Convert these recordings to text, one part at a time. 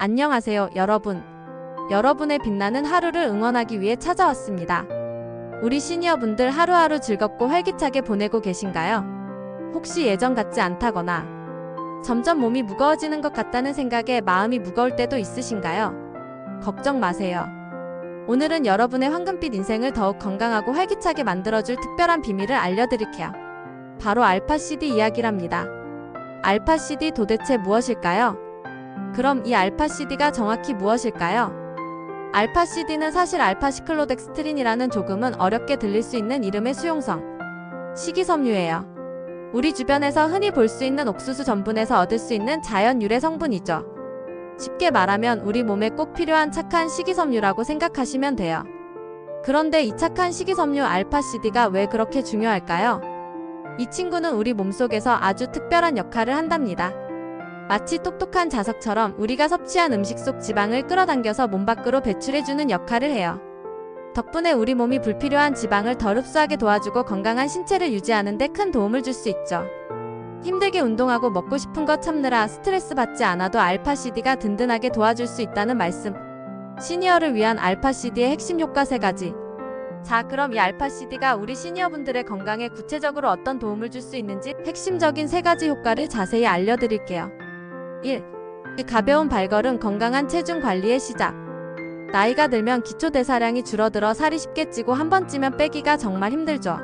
안녕하세요, 여러분. 여러분의 빛나는 하루를 응원하기 위해 찾아왔습니다. 우리 시니어분들 하루하루 즐겁고 활기차게 보내고 계신가요? 혹시 예전 같지 않다거나 점점 몸이 무거워지는 것 같다는 생각에 마음이 무거울 때도 있으신가요? 걱정 마세요. 오늘은 여러분의 황금빛 인생을 더욱 건강하고 활기차게 만들어줄 특별한 비밀을 알려드릴게요. 바로 알파 CD 이야기랍니다. 알파 CD 도대체 무엇일까요? 그럼 이 알파 CD가 정확히 무엇일까요? 알파 CD는 사실 알파 시클로덱스트린이라는 조금은 어렵게 들릴 수 있는 이름의 수용성 식이섬유예요. 우리 주변에서 흔히 볼 수 있는 옥수수 전분에서 얻을 수 있는 자연 유래 성분이죠. 쉽게 말하면 우리 몸에 꼭 필요한 착한 식이섬유라고 생각하시면 돼요. 그런데 이 착한 식이섬유 알파 CD가 왜 그렇게 중요할까요? 이 친구는 우리 몸속에서 아주 특별한 역할을 한답니다. 마치 똑똑한 자석처럼 우리가 섭취한 음식 속 지방을 끌어당겨서 몸 밖으로 배출해주는 역할을 해요. 덕분에 우리 몸이 불필요한 지방을 덜 흡수하게 도와주고 건강한 신체를 유지하는 데 큰 도움을 줄 수 있죠. 힘들게 운동하고 먹고 싶은 거 참느라 스트레스 받지 않아도 알파CD가 든든하게 도와줄 수 있다는 말씀. 시니어를 위한 알파CD의 핵심 효과 세 가지. 자, 그럼 이 알파CD가 우리 시니어분들의 건강에 구체적으로 어떤 도움을 줄 수 있는지 핵심적인 세 가지 효과를 자세히 알려드릴게요. 1. 가벼운 발걸음 건강한 체중 관리의 시작. 나이가 들면 기초 대사량이 줄어들어 살이 쉽게 찌고 한 번 찌면 빼기가 정말 힘들죠.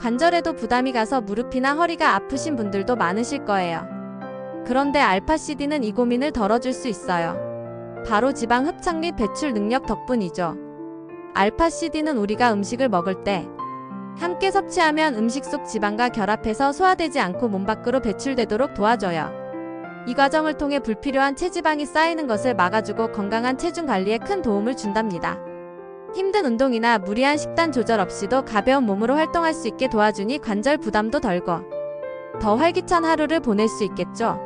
관절에도 부담이 가서 무릎이나 허리가 아프신 분들도 많으실 거예요. 그런데 알파CD는 이 고민을 덜어줄 수 있어요. 바로 지방 흡착 및 배출 능력 덕분이죠. 알파CD는 우리가 음식을 먹을 때 함께 섭취하면 음식 속 지방과 결합해서 소화되지 않고 몸 밖으로 배출되도록 도와줘요. 이 과정을 통해 불필요한 체지방이 쌓이는 것을 막아주고 건강한 체중 관리에 큰 도움을 준답니다. 힘든 운동이나 무리한 식단 조절 없이도 가벼운 몸으로 활동할 수 있게 도와주니 관절 부담도 덜고 더 활기찬 하루를 보낼 수 있겠죠.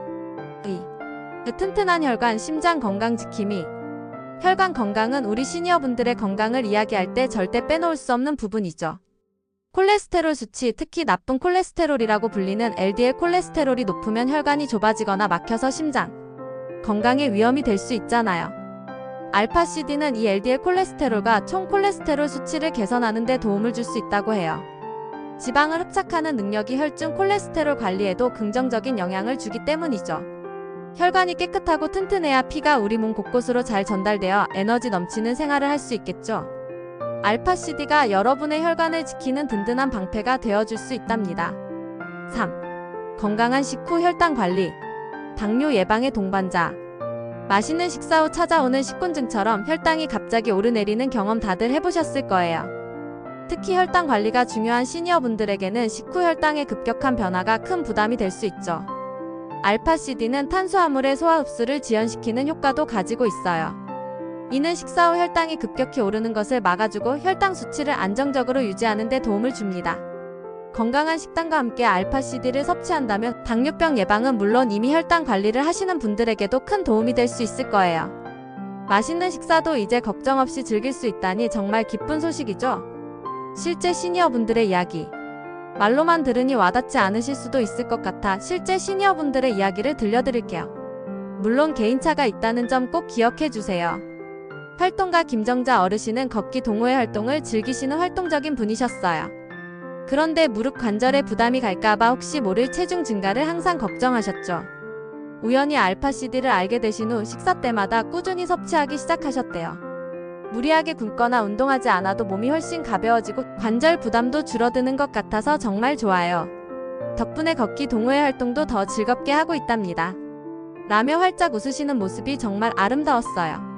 2. 튼튼한 혈관, 심장 건강 지킴이 혈관 건강은 우리 시니어분들의 건강을 이야기할 때 절대 빼놓을 수 없는 부분이죠. 콜레스테롤 수치, 특히 나쁜 콜레스테롤이라고 불리는 LDL 콜레스테롤이 높으면 혈관이 좁아지거나 막혀서 심장 건강에 위험이 될 수 있잖아요. 알파CD는 이 LDL 콜레스테롤과 총 콜레스테롤 수치를 개선하는 데 도움을 줄 수 있다고 해요. 지방을 흡착하는 능력이 혈중 콜레스테롤 관리에도 긍정적인 영향을 주기 때문이죠. 혈관이 깨끗하고 튼튼해야 피가 우리 몸 곳곳으로 잘 전달되어 에너지 넘치는 생활을 할 수 있겠죠. 알파CD가 여러분의 혈관을 지키는 든든한 방패가 되어줄 수 있답니다. 3. 건강한 식후 혈당 관리. 당뇨 예방의 동반자. 맛있는 식사 후 찾아오는 식곤증처럼 혈당이 갑자기 오르내리는 경험 다들 해보셨을 거예요. 특히 혈당 관리가 중요한 시니어분들에게는 식후 혈당의 급격한 변화가 큰 부담이 될 수 있죠. 알파CD는 탄수화물의 소화 흡수를 지연시키는 효과도 가지고 있어요. 이는 식사 후 혈당이 급격히 오르는 것을 막아주고 혈당 수치를 안정적으로 유지하는 데 도움을 줍니다. 건강한 식단과 함께 알파CD를 섭취한다면 당뇨병 예방은 물론 이미 혈당 관리를 하시는 분들에게도 큰 도움이 될 수 있을 거예요. 맛있는 식사도 이제 걱정 없이 즐길 수 있다니 정말 기쁜 소식이죠. 실제 시니어분들의 이야기. 말로만 들으니 와닿지 않으실 수도 있을 것 같아 실제 시니어분들의 이야기를 들려드릴게요. 물론 개인차가 있다는 점 꼭 기억해 주세요. 활동가 김정자 어르신은 걷기 동호회 활동을 즐기시는 활동적인 분이셨어요. 그런데 무릎 관절에 부담이 갈까봐 혹시 모를 체중 증가를 항상 걱정하셨죠. 우연히 알파CD를 알게 되신 후 식사 때마다 꾸준히 섭취하기 시작하셨대요. 무리하게 굶거나 운동하지 않아도 몸이 훨씬 가벼워지고 관절 부담도 줄어드는 것 같아서 정말 좋아요. 덕분에 걷기 동호회 활동도 더 즐겁게 하고 있답니다. 라며 활짝 웃으시는 모습이 정말 아름다웠어요.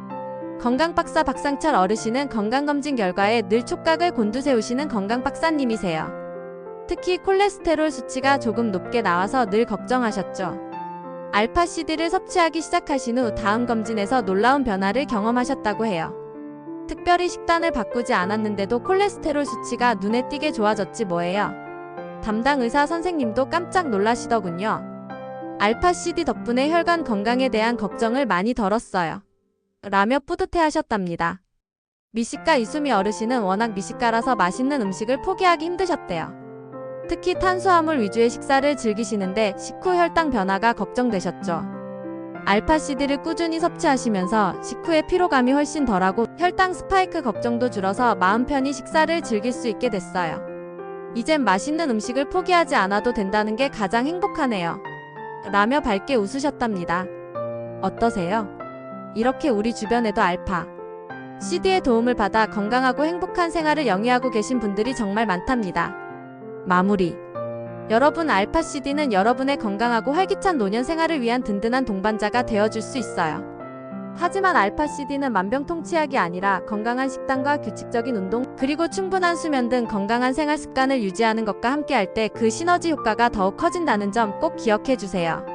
건강박사 박상철 어르신은 건강검진 결과에 늘 촉각을 곤두세우시는 건강박사님이세요. 특히 콜레스테롤 수치가 조금 높게 나와서 늘 걱정하셨죠. 알파CD를 섭취하기 시작하신 후 다음 검진에서 놀라운 변화를 경험하셨다고 해요. 특별히 식단을 바꾸지 않았는데도 콜레스테롤 수치가 눈에 띄게 좋아졌지 뭐예요. 담당 의사 선생님도 깜짝 놀라시더군요. 알파CD 덕분에 혈관 건강에 대한 걱정을 많이 덜었어요. 라며 뿌듯해 하셨답니다. 미식가 이수미 어르신은 워낙 미식가라서 맛있는 음식을 포기하기 힘드셨대요. 특히 탄수화물 위주의 식사를 즐기시는데 식후 혈당 변화가 걱정되셨죠. 알파 CD를 꾸준히 섭취하시면서 식후에 피로감이 훨씬 덜하고 혈당 스파이크 걱정도 줄어서 마음 편히 식사를 즐길 수 있게 됐어요. 이젠 맛있는 음식을 포기하지 않아도 된다는 게 가장 행복하네요. 라며 밝게 웃으셨답니다. 어떠세요? 이렇게 우리 주변에도 알파 CD의 도움을 받아 건강하고 행복한 생활을 영위하고 계신 분들이 정말 많답니다. 마무리. 여러분 알파 CD는 여러분의 건강하고 활기찬 노년 생활을 위한 든든한 동반자가 되어줄 수 있어요. 하지만 알파 CD는 만병통치약이 아니라 건강한 식단과 규칙적인 운동, 그리고 충분한 수면 등 건강한 생활 습관을 유지하는 것과 함께할 때 그 시너지 효과가 더욱 커진다는 점 꼭 기억해 주세요.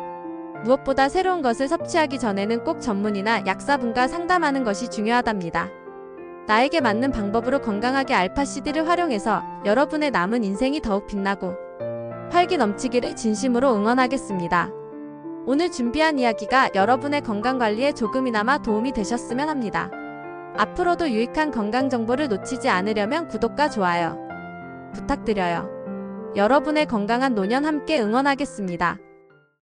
무엇보다 새로운 것을 섭취하기 전에는 꼭 전문의나 약사분과 상담하는 것이 중요하답니다. 나에게 맞는 방법으로 건강하게 알파 CD를 활용해서 여러분의 남은 인생이 더욱 빛나고 활기 넘치기를 진심으로 응원하겠습니다. 오늘 준비한 이야기가 여러분의 건강 관리에 조금이나마 도움이 되셨으면 합니다. 앞으로도 유익한 건강 정보를 놓치지 않으려면 구독과 좋아요 부탁드려요. 여러분의 건강한 노년 함께 응원하겠습니다.